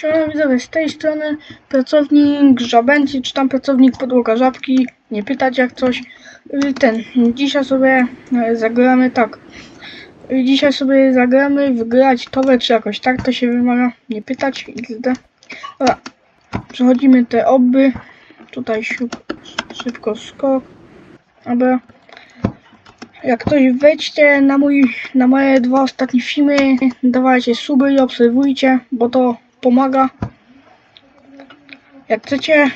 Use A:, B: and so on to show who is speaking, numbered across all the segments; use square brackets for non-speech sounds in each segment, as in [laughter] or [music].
A: Siema widzowie, z tej strony pracownik żabęci, czy tam pracownik podłoga żabki, nie pytać jak coś. Y, Ten, dzisiaj sobie e, zagramy tak. Y, Dzisiaj sobie zagramy wygrać towę, czy jakoś tak to się wymaga, nie pytać. Dobra, przechodzimy te oby, tutaj szybko skok. Dobra. Jak ktoś wejdźcie na mój, na moje dwa ostatnie filmy, dawajcie suby i obserwujcie, bo to pomaga. Jak chcecie,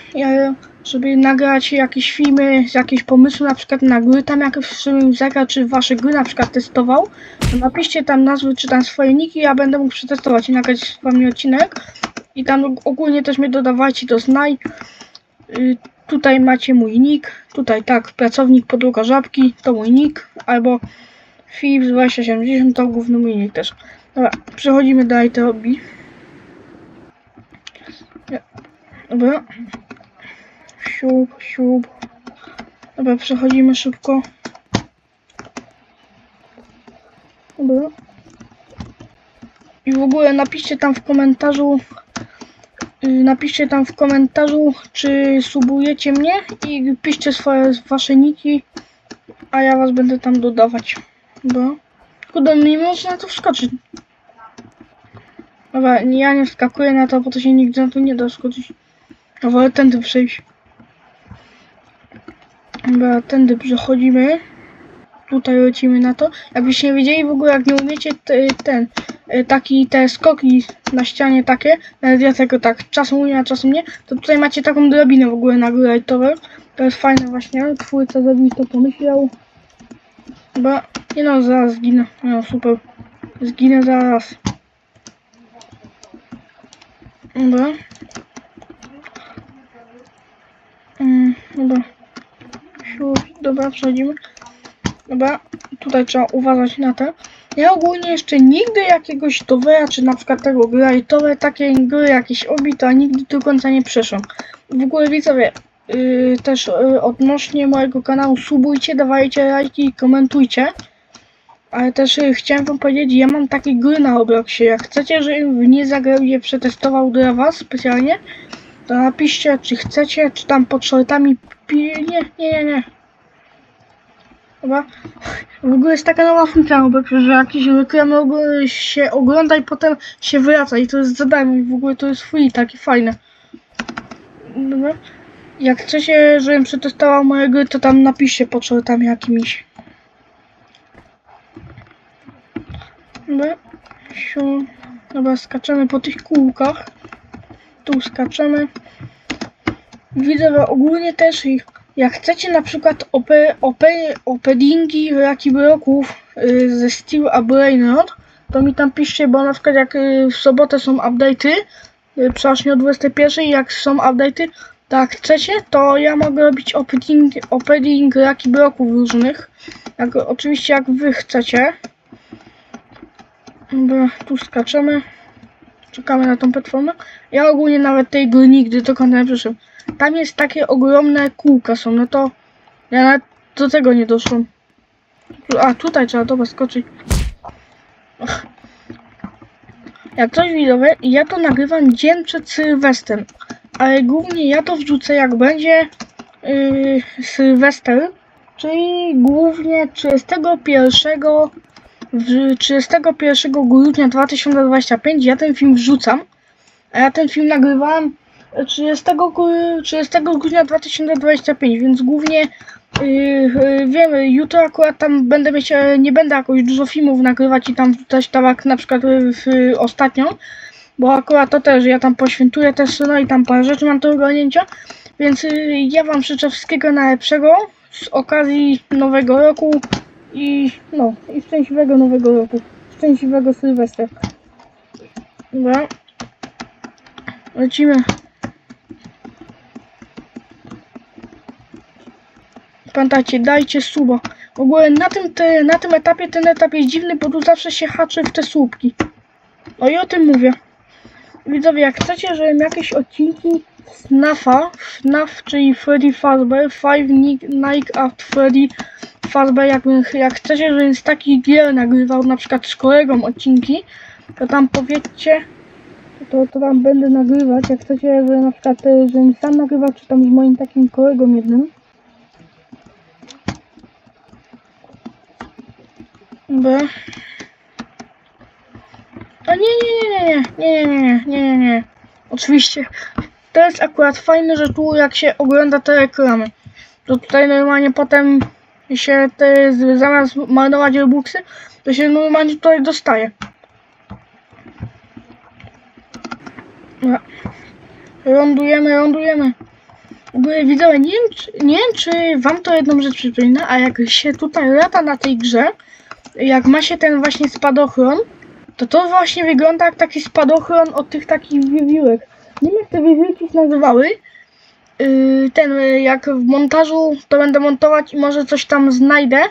A: żeby nagrać jakieś filmy, jakieś pomysły, na przykład na gry, tam jak żebym zagrał, czy wasze gry na przykład testował, to napiszcie tam nazwy, czy tam swoje niki, ja będę mógł przetestować i nagrać z wami odcinek. I tam ogólnie też mnie dodawajcie do znaj. Y, Tutaj macie mój nick, tutaj tak, pracownik podłoga żabki, to mój nick, albo Philips 2070 to główny mój nick też. Dobra, przechodzimy do ITOBI. Dobra. Siup, siup. Dobra, przechodzimy szybko. Dobra. I w ogóle napiszcie tam w komentarzu, y, napiszcie tam w komentarzu, czy subujecie mnie i piszcie swoje wasze niki, a ja was będę tam dodawać. Dobra. Kurde, nie można na to wskoczyć. Dobra, ja nie wskakuję na to, bo to się nigdy na to nie da skoczyć. No wolę tędy przejść. Dobra, tędy przechodzimy. Tutaj lecimy na to. Jakbyście nie wiedzieli w ogóle, jak nie umiecie te, ten, e, taki, te skoki na ścianie takie, nawet ja tego tak czasem umiem, a czasem nie, to tutaj macie taką drabinę w ogóle na górę tower. To jest fajne właśnie, twórca zrobił to pomyślał. Chyba, nie no, zaraz zginę. No super. Zginę zaraz. Dobra. Mm, dobra. Siu, dobra, przechodzimy. Dobra, tutaj trzeba uważać na te. Ja ogólnie jeszcze nigdy jakiegoś towera, czy na przykład tego grajtowe, takie gry jakieś obita, nigdy do końca nie przeszłam. W ogóle widzowie, yy, też yy, odnośnie mojego kanału subujcie, dawajcie lajki, komentujcie. Ale też yy, chciałem wam powiedzieć, ja mam takie gry na Robloxie. Jak chcecie, żebym w nie zagrał je przetestował dla was specjalnie, to napiszcie, czy chcecie, czy tam pod shortami. Nie, nie, nie, nie. Dobra. W ogóle jest taka nowa funkcja na Robloxie, że jakieś reklamy się ogląda i potem się wraca i to jest za darmo i w ogóle to jest free, takie fajne. Dobra. Jak chcecie, żebym przetestował moje gry, to tam napiszcie pod shortami jakimiś. Dobra. Siu. Dobra, skaczemy po tych kółkach. Tu skaczemy. Widzę ogólnie też i jak chcecie na przykład op op openingi Lucky Bloków y, ze Steel a to mi tam piszcie, bo na przykład jak y, w sobotę są update'y, y, przeważnie o 21 jak są update'y, to jak chcecie, to ja mogę robić opening, opening Lucky Bloków różnych. Jak, oczywiście jak wy chcecie. Dobra, tu skaczemy. Czekamy na tą platformę. Ja ogólnie nawet tej gry nigdy do końca nie przeszedłem. Tam jest takie ogromne kółka są, no to ja nawet do tego nie doszłam. A tutaj trzeba dobra skoczyć. Ach. Jak coś widowe, ja to nagrywam dzień przed Sylwestrem, ale głównie ja to wrzucę jak będzie yy, Sylwester, czyli głównie 31 w 31 grudnia 2025 ja ten film wrzucam, a ja ten film nagrywałem 30, gru- 30 grudnia 2025, więc głównie yy, yy, jutro akurat tam będę mieć, e, nie będę jakoś dużo filmów nagrywać i tam wrzucać tak na przykład yy, w yy, bo akurat to też ja tam poświętuję też, no i tam parę rzeczy mam do ogarnięcia, więc yy, ja wam życzę wszystkiego najlepszego z okazji nowego roku i no, i szczęśliwego nowego roku, szczęśliwego Sylwestra. Dobra. Lecimy. Pamiętajcie, dajcie suba. W ogóle na tym, te, na tym etapie ten etap jest dziwny, bo tu zawsze się haczy w te słupki. No i o tym mówię. Widzowie, jak chcecie, żebym jakieś odcinki FNAFa, FNAF, czyli Freddy Fazbear, Five Night at Freddy Fazbear, jak, jak chcecie, żebym z takich gier nagrywał, na przykład z kolegą odcinki, to tam powiedzcie, to, to tam będę nagrywać. Jak chcecie, że na przykład, e, żebym sam nagrywał, czy tam z moim takim kolegą jednym. B. A nie, nie, nie, nie, nie, nie, nie, nie, nie, nie. Oczywiście. To jest akurat fajne, że tu jak się ogląda te reklamy, to tutaj normalnie potem się te, zamiast marnować robuxy, to się normalnie tutaj dostaje. Lądujemy, lądujemy. W ogóle widzowie, nie wiem, czy, nie wiem, czy wam to jedną rzecz przypomina, a jak się tutaj lata na tej grze, jak ma się ten właśnie spadochron, to to właśnie wygląda jak taki spadochron od tych takich wiewiórek. Nie wiem jak te wiewiórki się nazywały. Yy, ten, yy, jak w montażu to będę montować i może coś tam znajdę.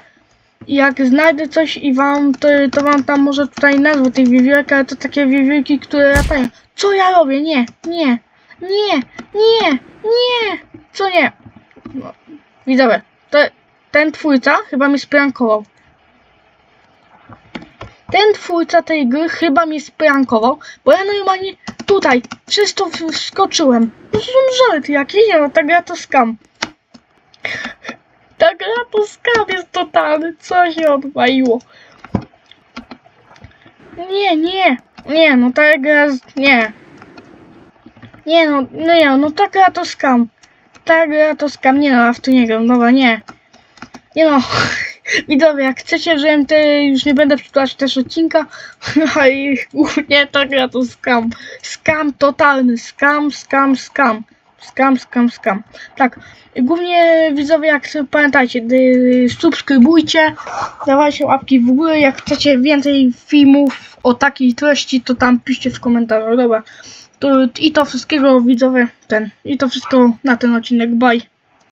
A: Jak znajdę coś i wam, to, to wam tam może tutaj nazwę tych wiewiórek, ale to takie wiewiórki, które latają. Co ja robię? Nie, nie, nie, nie, nie, co nie? No, widzowie, to, ten twórca chyba mnie sprankował. Ten twórca tej gry chyba mnie sprankował, bo ja normalnie tutaj przez wskoczyłem. To są żarty jakieś, nie no, ta gra to skam. Ta gra to skam jest totalny, co się odwaliło. Nie, nie, nie, no ta gra, nie. Nie no, no nie, no ta gra to skam. Ta gra to skam, nie no, a w to nie gram, dobra, nie. Nie no, widzowie, jak chcecie, żebym te, już nie będę przytulać też odcinka, [laughs] a i głównie ta gra to skam. Skam totalny, skam, skam, skam. Skam, skam, skam. Tak, głównie widzowie, jak pamiętajcie, subskrybujcie, dawajcie łapki w górę, jak chcecie więcej filmów o takiej treści, to tam piszcie w komentarzu, dobra. To, I to wszystkiego widzowie, ten, i to wszystko na ten odcinek, bye.